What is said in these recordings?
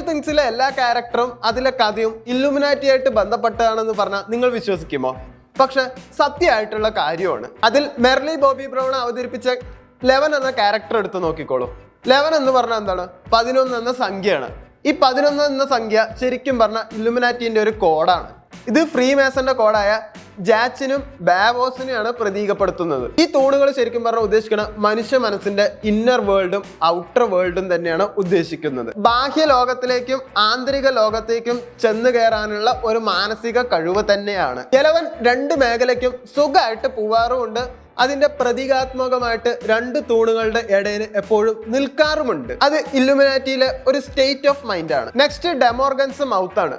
തിങ്സിലെ എല്ലാ ക്യാരക്ടറും അതിലെ കഥയും ഇല്ലുമിനാറ്റി ആയിട്ട് ബന്ധപ്പെട്ടതാണെന്ന് പറഞ്ഞാൽ നിങ്ങൾ വിശ്വസിക്കുമോ? പക്ഷെ സത്യമായിട്ടുള്ള കാര്യമാണ്. അതിൽ മെർലി ബോബി ബ്രൗൺ അവതരിപ്പിച്ച ലെവൻ എന്ന ക്യാരക്ടർ എടുത്ത് നോക്കിക്കോളൂ. ലെവൻ എന്ന് പറഞ്ഞാൽ എന്താണ്? പതിനൊന്ന് എന്ന സംഖ്യയാണ്. ഈ പതിനൊന്ന് എന്ന സംഖ്യ ശരിക്കും പറഞ്ഞ ഇലുമിനാറ്റിന്റെ ഒരു കോഡാണ്. ഇത് ഫ്രീ മേസന്റെ കോഡായ ജാച്ചിനും ബാവോസിനെയാണ് പ്രതീകപ്പെടുത്തുന്നത്. ഈ തൂണുകൾ ശരിക്കും പറഞ്ഞാൽ ഉദ്ദേശിക്കുന്ന മനുഷ്യ മനസ്സിന്റെ ഇന്നർ വേൾഡും ഔട്ടർ വേൾഡും തന്നെയാണ് ഉദ്ദേശിക്കുന്നത്. ബാഹ്യ ലോകത്തിലേക്കും ആന്തരിക ലോകത്തേക്കും ചെന്ന് കയറാനുള്ള ഒരു മാനസിക കഴിവ് തന്നെയാണ്. ചിലവൻ രണ്ട് മേഖലയ്ക്കും സുഖമായിട്ട് പോവാറുമുണ്ട്. അതിന്റെ പ്രതീകാത്മകമായിട്ട് രണ്ട് തൂണുകളുടെ ഇടയിൽ എപ്പോഴും നിൽക്കാറുമുണ്ട്. അത് ഇല്ലുമിനാറ്റിയിലെ ഒരു സ്റ്റേറ്റ് ഓഫ് മൈൻഡ് ആണ്. നെക്സ്റ്റ് ഡെമോർഗൻസ് മൗത്ത് ആണ്.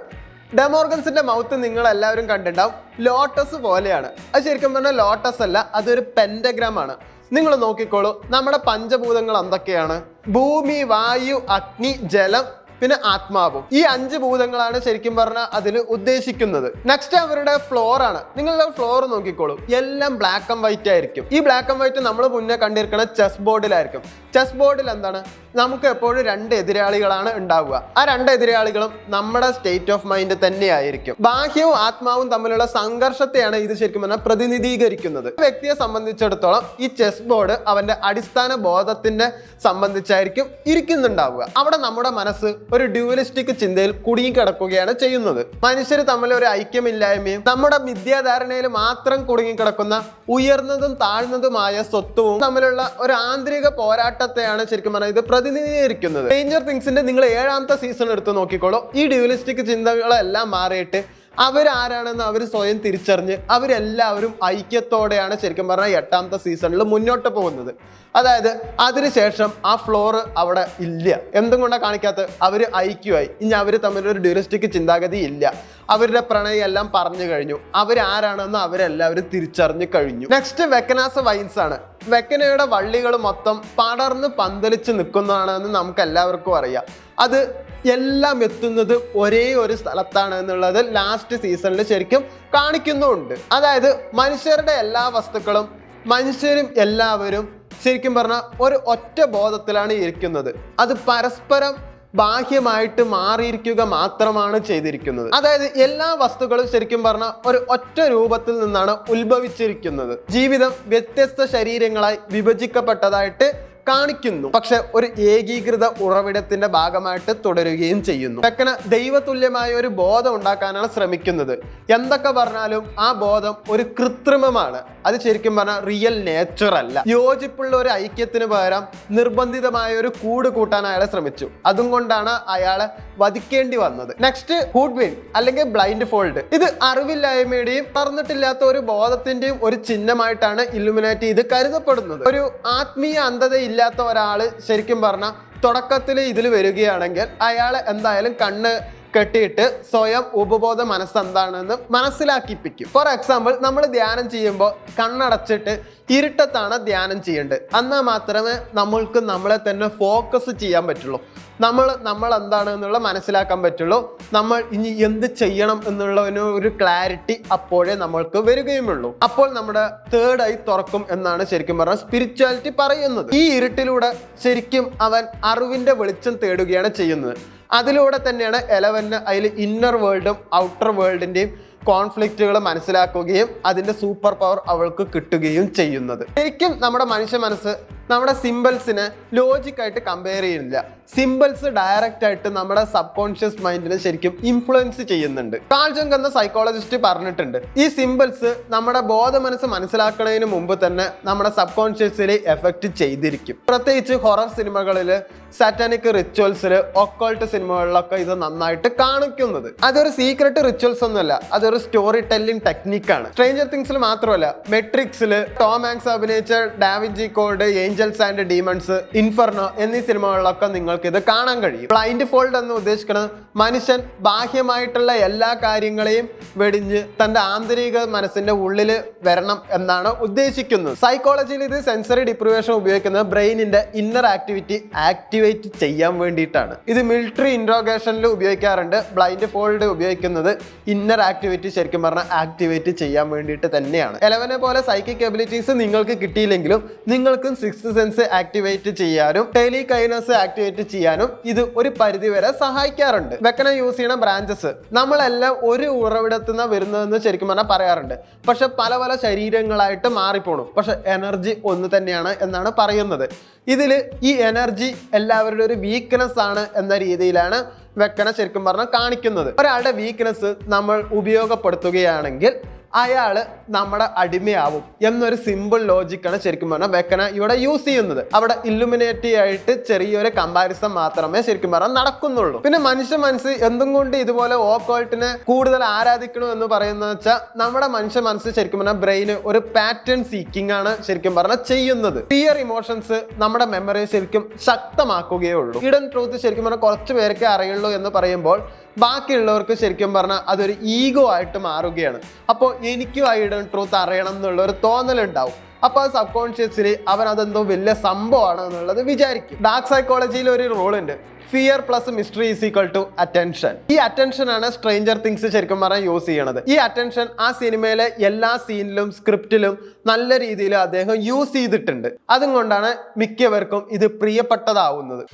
ഡെമോർഗൻസിന്റെ മൗത്ത് നിങ്ങൾ എല്ലാവരും കണ്ടിട്ടുണ്ടാവും. ലോട്ടസ് പോലെയാണ്. അത് ശരിക്കും പറഞ്ഞാൽ ലോട്ടസ് അല്ല അതൊരു പെൻഡഗ്രാം ആണ്. നിങ്ങൾ നോക്കിക്കോളൂ നമ്മുടെ പഞ്ചഭൂതങ്ങൾ എന്തൊക്കെയാണ്? ഭൂമി വായു അഗ്നി ജലം പിന്നെ ആത്മാവും. ഈ അഞ്ച് ഭൂതങ്ങളാണ് ശരിക്കും പറഞ്ഞാൽ അതിൽ ഉദ്ദേശിക്കുന്നത്. നെക്സ്റ്റ് അവരുടെ ഫ്ലോർ ആണ്. നിങ്ങളുടെ ഫ്ലോർ നോക്കിക്കോളൂ. എല്ലാം ബ്ലാക്ക് ആൻഡ് വൈറ്റ് ആയിരിക്കും. ഈ ബ്ലാക്ക് ആൻഡ് വൈറ്റ് നമ്മൾ മുന്നേ കണ്ടിരിക്കുന്ന ചെസ് ബോർഡിലായിരിക്കും ചെസ് ബോർഡിൽ എന്താണ്? നമുക്ക് എപ്പോഴും രണ്ട് എതിരാളികളാണ് ഉണ്ടാവുക. ആ രണ്ട് എതിരാളികളും നമ്മുടെ സ്റ്റേറ്റ് ഓഫ് മൈൻഡ് തന്നെയായിരിക്കും. ബാഹ്യവും ആത്മാവും തമ്മിലുള്ള സംഘർഷത്തെയാണ് ഇത് ശരിക്കും പറഞ്ഞാൽ പ്രതിനിധീകരിക്കുന്നത്. വ്യക്തിയെ സംബന്ധിച്ചിടത്തോളം ഈ ചെസ് ബോർഡ് അവന്റെ അടിസ്ഥാന ബോധത്തിന്റെ സംബന്ധിച്ചായിരിക്കും ഇരിക്കുന്നുണ്ടാവുക. അവിടെ നമ്മുടെ മനസ്സ് ഒരു ഡ്യൂലിസ്റ്റിക് ചിന്തയിൽ കുടുങ്ങിക്കിടക്കുകയാണ് ചെയ്യുന്നത്. മനുഷ്യർ തമ്മിൽ ഒരു ഐക്യമില്ലായ്മയും നമ്മുടെ മിഥ്യാധാരണയിൽ മാത്രം കുടുങ്ങിക്കിടക്കുന്ന ഉയർന്നതും താഴ്ന്നതുമായ സ്വത്വവും തമ്മിലുള്ള ഒരു ആന്തരിക പോരാട്ടത്തെയാണ് ശരിക്കും പറഞ്ഞാൽ ഇത് പ്രതിനിധീകരിക്കുന്നത്. ഡേഞ്ചർ തിങ്സിന്റെ നിങ്ങൾ ഏഴാമത്തെ സീസൺ എടുത്ത് നോക്കിക്കോളൂ. ഈ ഡ്യൂലിസ്റ്റിക് ചിന്തകളെല്ലാം മാറിയിട്ട് അവരാരാണെന്ന് അവർ സ്വയം തിരിച്ചറിഞ്ഞ് അവരെല്ലാവരും ഐക്യത്തോടെയാണ് ശരിക്കും പറഞ്ഞാൽ എട്ടാമത്തെ സീസണിൽ മുന്നോട്ട് പോകുന്നത്. അതായത് അതിനുശേഷം ആ ഫ്ലോറ് അവിടെ ഇല്ല. എന്തും കൊണ്ടാണ് കാണിക്കാത്തത്? അവർ ഐക്യമായി. ഇനി അവർ തമ്മിലൊരു ഡ്യൂറിസ്റ്റിക് ചിന്താഗതി ഇല്ല. അവരുടെ പ്രണയം എല്ലാം പറഞ്ഞു കഴിഞ്ഞു. അവരാരാണെന്ന് അവരെല്ലാവരും തിരിച്ചറിഞ്ഞു കഴിഞ്ഞു. നെക്സ്റ്റ് വെക്കനാസ് വൈൻസ് ആണ്. വെക്കനയുടെ വള്ളികൾ മൊത്തം പടർന്ന് പന്തലിച്ച് നിൽക്കുന്നതാണെന്ന് നമുക്ക് എല്ലാവർക്കും അറിയാം. അത് എല്ലാം എത്തുന്നത് ഒരേ ഒരു സ്ഥലത്താണ് എന്നുള്ളത് ലാസ്റ്റ് സീസണിൽ ശരിക്കും കാണിക്കുന്നുമുണ്ട് അതായത് മനുഷ്യരുടെ എല്ലാ വസ്തുക്കളും മനുഷ്യരും എല്ലാവരും ശരിക്കും പറഞ്ഞാൽ ഒരു ഒറ്റ ബോധത്തിലാണ് ഇരിക്കുന്നത്. അത് പരസ്പരം ബാഹ്യമായിട്ട് മാറിയിരിക്കുക മാത്രമാണ് ചെയ്തിരിക്കുന്നത്. അതായത് എല്ലാ വസ്തുക്കളും ശരിക്കും പറഞ്ഞാൽ ഒരു ഒറ്റ രൂപത്തിൽ നിന്നാണ് ഉത്ഭവിച്ചിരിക്കുന്നത്. ജീവിതം വ്യത്യസ്ത ശരീരങ്ങളായി വിഭജിക്കപ്പെട്ടതായിട്ട് കാണിക്കുന്നു. പക്ഷെ ഒരു ഏകീകൃത ഉറവിടത്തിന്റെ ഭാഗമായിട്ട് തുടരുകയും ചെയ്യുന്നു. തെക്കന ദൈവതുല്യമായ ഒരു ബോധം ഉണ്ടാക്കാനാണ് ശ്രമിക്കുന്നത്. എന്തൊക്കെ പറഞ്ഞാലും ആ ബോധം ഒരു കൃത്രിമമാണ്. അത് ശരിക്കും പറഞ്ഞാൽ റിയൽ നേച്ചർ അല്ല. യോജിപ്പുള്ള ഒരു ഐക്യത്തിന് പകരം നിർബന്ധിതമായ ഒരു കൂട് കൂട്ടാൻ അയാളെ ശ്രമിച്ചു. അതും കൊണ്ടാണ് അയാളെ വധിക്കേണ്ടി വന്നത്. നെക്സ്റ്റ് ഹൂഡ്വിൻ അല്ലെങ്കിൽ ബ്ലൈൻഡ് ഫോൾഡ് ഇത് അറിവില്ലായ്മയുടെയും പറഞ്ഞിട്ടില്ലാത്ത ഒരു ബോധത്തിന്റെയും ഒരു ചിഹ്നമായിട്ടാണ് ഇലുമിനാറ്റി ഇത് കരുതപ്പെടുന്നത്. ഒരു ആത്മീയ അന്ധത ഇല്ലാത്ത ഒരാൾ ശരിക്കും പറഞ്ഞാൽ തുടക്കത്തിൽ ഇതിൽ വരികയാണെങ്കിൽ അയാൾ എന്തായാലും കണ്ണ് കെട്ടിയിട്ട് സ്വയം ഉപബോധ മനസ്സെന്താണെന്ന് മനസ്സിലാക്കിപ്പിക്കും. ഫോർ എക്സാമ്പിൾ നമ്മൾ ധ്യാനം ചെയ്യുമ്പോൾ കണ്ണടച്ചിട്ട് ഇരുട്ടത്താണ് ധ്യാനം ചെയ്യേണ്ടത്. എന്നാൽ മാത്രമേ നമ്മൾക്ക് നമ്മളെ തന്നെ ഫോക്കസ് ചെയ്യാൻ പറ്റുള്ളൂ. നമ്മൾ നമ്മൾ എന്താണ് എന്നുള്ള മനസ്സിലാക്കാൻ പറ്റുള്ളൂ. നമ്മൾ ഇനി എന്ത് ചെയ്യണം എന്നുള്ള ഒരു- ക്ലാരിറ്റി അപ്പോഴേ നമ്മൾക്ക് വരികയുമുള്ളൂ. അപ്പോൾ നമ്മുടെ തേർഡ് ഐ തുറക്കും എന്നാണ് ശരിക്കും പറഞ്ഞാൽ സ്പിരിച്വാലിറ്റി പറയുന്നത്. ഈ ഇരുട്ടിലൂടെ ശരിക്കും അവൻ അറിവിന്റെ വെളിച്ചം തേടുകയാണ് ചെയ്യുന്നത്. അതിലൂടെ തന്നെയാണ് എലവന് അതിൽ ഇന്നർ വേൾഡും ഔട്ടർ വേൾഡിന്റെയും കോൺഫ്ലിക്റ്റുകൾ മനസ്സിലാക്കുകയും അതിന്റെ സൂപ്പർ പവർ അവൾക്ക് കിട്ടുകയും ചെയ്യുന്നത്. ശരിക്കും നമ്മുടെ മനുഷ്യ മനസ്സ് നമ്മുടെ സിമ്പിൾസിനെ ലോജിക്കായിട്ട് കമ്പയർ ചെയ്യുന്നില്ല. സിമ്പിൾസ് ഡയറക്റ്റ് ആയിട്ട് നമ്മുടെ സബ് കോൺഷ്യസ് മൈൻഡിനെ ശരിക്കും ഇൻഫ്ലുവൻസ് ചെയ്യുന്നുണ്ട്. കാൾജങ്ക് എന്ന സൈക്കോളജിസ്റ്റ് പറഞ്ഞിട്ടുണ്ട് ഈ സിമ്പിൾസ് നമ്മുടെ ബോധ മനസ്സ് മനസ്സിലാക്കുന്നതിന് മുമ്പ് തന്നെ നമ്മുടെ സബ് കോൺഷ്യസിൽ എഫക്റ്റ് ചെയ്തിരിക്കും. പ്രത്യേകിച്ച് ഹൊറർ സിനിമകളിൽ സാറ്റാനിക് റിച്വൽസിൽ ഒക്കോൾട്ട് സിനിമകളിലൊക്കെ ഇത് നന്നായിട്ട് കാണിക്കുന്നത്. അതൊരു സീക്രട്ട് റിച്വൽസ് ഒന്നുമല്ല അതൊരു സ്റ്റോറി ടെല്ലിംഗ് ടെക്നിക്കാണ് സ്ട്രേഞ്ചർ തിങ്സിൽ മാത്രമല്ല മെട്രിക്സിൽ ടോം ആങ്സ് അഭിനയിച്ച Da Vinci Code Angels and Demons Inferno എന്നീ സിനിമകളിലൊക്കെ നിങ്ങൾക്ക് ഇത് കാണാൻ കഴിയും. ബ്ലൈൻഡ് ഫോൾഡ് എന്ന് ഉദ്ദേശിക്കുന്നത് മനുഷ്യൻ ബാഹ്യമായിട്ടുള്ള എല്ലാ കാര്യങ്ങളെയും വെടിഞ്ഞ് തന്റെ ആന്തരിക മനസ്സിന്റെ ഉള്ളിൽ വരണം എന്നാണ് ഉദ്ദേശിക്കുന്നത്. സൈക്കോളജിയിൽ ഇത് സെൻസറി ഡിപ്രിവേഷൻ ഉപയോഗിക്കുന്നത് ബ്രെയിനിന്റെ ഇന്നർ ആക്ടിവിറ്റി ആക്ടിവേറ്റ് ചെയ്യാൻ വേണ്ടിയിട്ടാണ്. ഇത് മിലിറ്ററി ഇൻട്രോഗേഷനിൽ ഉപയോഗിക്കാറുണ്ട്. ബ്ലൈൻഡ് ഫോൾഡ് ഉപയോഗിക്കുന്നത് ഇന്നർ ആക്ടിവിറ്റി ശരിക്കും പറഞ്ഞാൽ ആക്ടിവേറ്റ് ചെയ്യാൻ വേണ്ടിയിട്ട് തന്നെയാണ്. എലവനെ പോലെ സൈക്കിക് എബിലിറ്റീസ് നിങ്ങൾക്ക് കിട്ടിയില്ലെങ്കിലും നിങ്ങൾക്കും സിക്സ് സെൻസ് ആക്ടിവേറ്റ് ചെയ്യാനും ടെലി കൈനസ് ആക്ടിവേറ്റ് ചെയ്യാനും ഇത് ഒരു പരിധിവരെ സഹായിക്കാറുണ്ട്. വെക്കണ യൂസ് ചെയ്യുന്ന ബ്രാഞ്ചസ് നമ്മളെല്ലാം ഒരു ഉറവിടത്തു നിന്ന് വരുന്നതെന്ന് ശരിക്കും പറഞ്ഞാൽ പറയാറുണ്ട്. പക്ഷെ പല പല ശരീരങ്ങളായിട്ട് മാറിപ്പോണു. പക്ഷെ എനർജി ഒന്ന് തന്നെയാണ് എന്നാണ് പറയുന്നത്. ഇതിൽ ഈ എനർജി എല്ലാവരുടെ ഒരു വീക്ക്നെസ് ആണ് എന്ന രീതിയിലാണ് വെക്കണ ശരിക്കും പറഞ്ഞാൽ കാണിക്കുന്നത്. ഒരാളുടെ വീക്ക്നെസ് നമ്മൾ ഉപയോഗപ്പെടുത്തുകയാണെങ്കിൽ അയാൾ നമ്മുടെ അടിമയാവും എന്നൊരു സിമ്പിൾ ലോജിക്കാണ് ശരിക്കും പറഞ്ഞാൽ വെക്കന ഇവിടെ യൂസ് ചെയ്യുന്നത്. അവിടെ ഇല്ലുമിനേറ്റി ആയിട്ട് ചെറിയൊരു കമ്പാരിസൺ മാത്രമേ ശരിക്കും പറഞ്ഞാൽ നടക്കുന്നുള്ളൂ. പിന്നെ മനുഷ്യ മനസ്സ് എന്തും കൊണ്ട് ഇതുപോലെ ഓക്കോൾട്ടിനെ കൂടുതൽ ആരാധിക്കണു എന്ന് പറയുന്നത് വെച്ചാൽ നമ്മുടെ മനുഷ്യ മനസ്സ് ശരിക്കും പറഞ്ഞാൽ ബ്രെയിന് ഒരു പാറ്റേൺ സീക്കിംഗ് ആണ് ശരിക്കും പറഞ്ഞാൽ ചെയ്യുന്നത്. ക്ലിയർ ഇമോഷൻസ് നമ്മുടെ മെമ്മറി ശരിക്കും ശക്തമാക്കുകയുള്ളൂ ഹിഡൻ ട്രൂത്ത് ശരിക്കും പറഞ്ഞാൽ കുറച്ച് പേർക്ക് അറിയുള്ളൂ എന്ന് പറയുമ്പോൾ ബാക്കിയുള്ളവർക്ക് ശരിക്കും പറഞ്ഞാൽ അതൊരു ഈഗോ ആയിട്ട് മാറുകയാണ്. അപ്പോൾ എനിക്കും ആ ഇടൻ ട്രൂത്ത് അറിയണം എന്നുള്ള ഒരു തോന്നലുണ്ടാവും. അപ്പോൾ അത് സബ് കോൺഷ്യസ്ലി അവൻ അതെന്തോ വലിയ സംഭവമാണ് എന്നുള്ളത് വിചാരിക്കും. ഡാർക്ക് സൈക്കോളജിയിൽ ഒരു റോൾ ഉണ്ട് fear plus mystery is equal to attention ഈ അറ്റൻഷൻ ആണ് സ്ട്രേഞ്ചർ തിങ്സ് ശരിക്കും പറഞ്ഞാൽ യൂസ് ചെയ്യണത്. ഈ അറ്റൻഷൻ ആ സിനിമയിലെ എല്ലാ സീനിലും സ്ക്രിപ്റ്റിലും നല്ല രീതിയിൽ അദ്ദേഹം യൂസ് ചെയ്തിട്ടുണ്ട്. അതുകൊണ്ടാണ് മിക്കവർക്കും ഇത് പ്രിയപ്പെട്ടതാവുന്നത്.